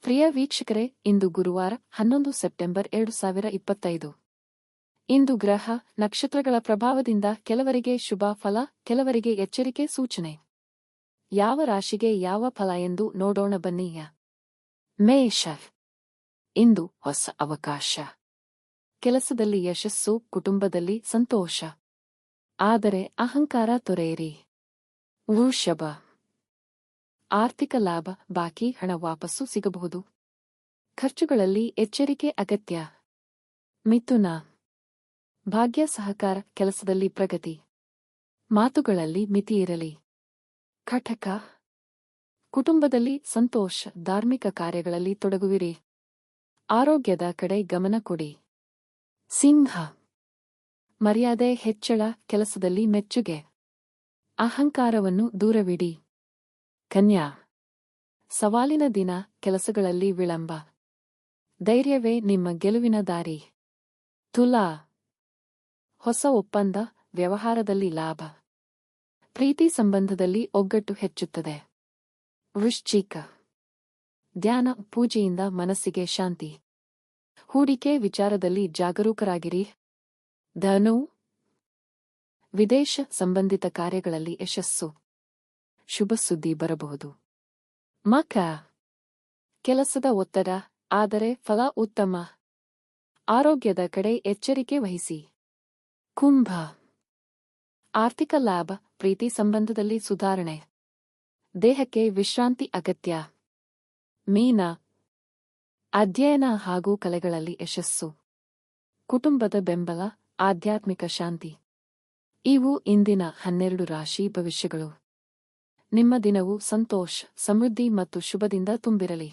ಪ್ರಿಯ ವೀಕ್ಷಕರೇ, ಇಂದು ಗುರುವಾರ, ಹನ್ನೊಂದು ಸೆಪ್ಟೆಂಬರ್ ಎರಡು ಸಾವಿರ ಇಪ್ಪತ್ತೈದು. ಇಂದು ಗ್ರಹ, ನಕ್ಷತ್ರಗಳ ಪ್ರಭಾವದಿಂದ ಕೆಲವರಿಗೆ ಶುಭ ಫಲ, ಕೆಲವರಿಗೆ ಎಚ್ಚರಿಕೆ ಸೂಚನೆ. ಯಾವ ರಾಶಿಗೆ ಯಾವ ಫಲ ಎಂದು ನೋಡೋಣ ಬನ್ನಿಯ ಮೇಷ. ಇಂದು ಹೊಸ ಅವಕಾಶ. ಕೆಲಸದಲ್ಲಿ ಯಶಸ್ಸು, ಕುಟುಂಬದಲ್ಲಿ ಸಂತೋಷ. ಆದರೆ ಅಹಂಕಾರ ತೊರೆಯಿರಿ. ವೃಷಭ. ಆರ್ಥಿಕ ಲಾಭ ಬಾಕಿ ಹಣ ವಾಪಸ್ಸು ಸಿಗಬಹುದು. ಖರ್ಚುಗಳಲ್ಲಿ ಎಚ್ಚರಿಕೆ ಅಗತ್ಯ. ಮಿಥುನ. ಭಾಗ್ಯ ಸಹಕಾರ ಕೆಲಸದಲ್ಲಿ ಪ್ರಗತಿ. ಮಾತುಗಳಲ್ಲಿ ಮಿತಿಯಿರಲಿ ಕಟಕ. ಕುಟುಂಬದಲ್ಲಿ ಸಂತೋಷ, ಧಾರ್ಮಿಕ ಕಾರ್ಯಗಳಲ್ಲಿ ತೊಡಗುವಿರಿ. ಆರೋಗ್ಯದ ಕಡೆ ಗಮನ ಕೊಡಿ. ಸಿಂಹ. ಮರ್ಯಾದೆ, ಹೆಚ್ಚಳ, ಕೆಲಸದಲ್ಲಿ ಮೆಚ್ಚುಗೆ. ಅಹಂಕಾರವನ್ನು ದೂರವಿಡಿ. ಕನ್ಯಾ, ಸವಾಲಿನ ದಿನ ಕೆಲಸಗಳಲ್ಲಿ ವಿಳಂಬ. ಧೈರ್ಯವೇ ನಿಮ್ಮ ಗೆಲುವಿನ ದಾರಿ. ತುಲಾ, ಹೊಸ ಒಪ್ಪಂದ ವ್ಯವಹಾರದಲ್ಲಿ ಲಾಭ. ಪ್ರೀತಿ ಸಂಬಂಧದಲ್ಲಿ ಒಗ್ಗಟ್ಟು ಹೆಚ್ಚುತ್ತದೆ. ವೃಶ್ಚಿಕ, ಧ್ಯಾನ ಪೂಜೆಯಿಂದ ಮನಸ್ಸಿಗೆ ಶಾಂತಿ. ಹೂಡಿಕೆ ವಿಚಾರದಲ್ಲಿ ಜಾಗರೂಕರಾಗಿರಿ. ಧನು, ವಿದೇಶ ಸಂಬಂಧಿತ ಕಾರ್ಯಗಳಲ್ಲಿ ಯಶಸ್ಸು. ಶುಭ ಸುದ್ದಿ ಬರಬಹುದು. ಮಕ. ಕೆಲಸದ ಒತ್ತಡ, ಆದರೆ ಫಲ ಉತ್ತಮ. ಆರೋಗ್ಯದ ಕಡೆ ಎಚ್ಚರಿಕೆ ವಹಿಸಿ. ಕುಂಭ. ಆರ್ಥಿಕ ಲಾಭ, ಪ್ರೀತಿ ಸಂಬಂಧದಲ್ಲಿ ಸುಧಾರಣೆ. ದೇಹಕ್ಕೆ ವಿಶ್ರಾಂತಿ ಅಗತ್ಯ. ಮೀನ. ಅಧ್ಯಯನ ಹಾಗೂ ಕಲೆಗಳಲ್ಲಿ ಯಶಸ್ಸು. ಕುಟುಂಬದ ಬೆಂಬಲ, ಆಧ್ಯಾತ್ಮಿಕ ಶಾಂತಿ. ಇವು ಇಂದಿನ ಹನ್ನೆರಡು ರಾಶಿ ಭವಿಷ್ಯಗಳು. ನಿಮ್ಮ ದಿನವು ಸಂತೋಷ ಸಮೃದ್ಧಿ ಮತ್ತು ಶುಭದಿಂದ ತುಂಬಿರಲಿ.